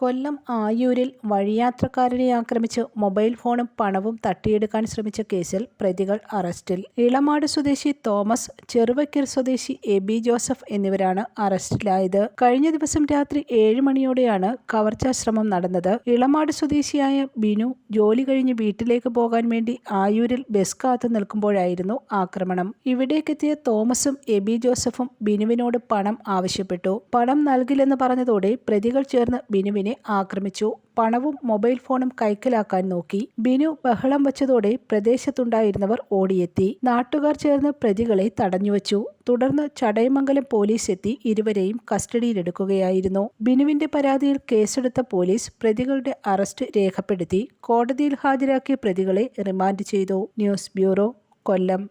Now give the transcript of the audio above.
കൊല്ലം ആയൂരിൽ വഴിയാത്രക്കാരനെ ആക്രമിച്ച് മൊബൈൽ ഫോണും പണവും തട്ടിയെടുക്കാൻ ശ്രമിച്ച കേസിൽ പ്രതികൾ അറസ്റ്റിൽ. ഇളമാട് സ്വദേശി തോമസ് ചെറുവയ്ക്കൽ സ്വദേശി എബി ജോസഫ് എന്നിവരാണ് അറസ്റ്റിലായത്. കഴിഞ്ഞ ദിവസം രാത്രി ഏഴ് മണിയോടെയാണ് കവർച്ചാശ്രമം നടന്നത്. ഇളമാട് സ്വദേശിയായ ബിനു ജോലി കഴിഞ്ഞ് വീട്ടിലേക്ക് പോകാൻ വേണ്ടി ആയൂരിൽ ബസ് കാത്തു നിൽക്കുമ്പോഴായിരുന്നു ആക്രമണം. ഇവിടേക്കെത്തിയ തോമസും എബി ജോസഫും ബിനുവിനോട് പണം ആവശ്യപ്പെട്ടു. പണം നൽകില്ലെന്ന് പറഞ്ഞതോടെ പ്രതികൾ ചേർന്ന് ബിനുവിനെ ആക്രമിച്ചു. പണവും മൊബൈൽ ഫോണും കൈക്കലാക്കാൻ നോക്കി. ബിനു ബഹളം വച്ചതോടെ പ്രദേശത്തുണ്ടായിരുന്നവർ ഓടിയെത്തി. നാട്ടുകാർ ചേർന്ന് പ്രതികളെ തടഞ്ഞുവച്ചു. തുടർന്ന് ചടയമംഗലം പോലീസ് എത്തി. ഇരുവരെയും കസ്റ്റഡിയിലെടുക്കുകയായിരുന്നു. ബിനുവിന്റെ പരാതിയിൽ കേസെടുത്ത പോലീസ് പ്രതികളുടെ അറസ്റ്റ് രേഖപ്പെടുത്തി. കോടതിയിൽ ഹാജരാക്കിയ പ്രതികളെ റിമാൻഡ് ചെയ്തു. News bureau Kollam.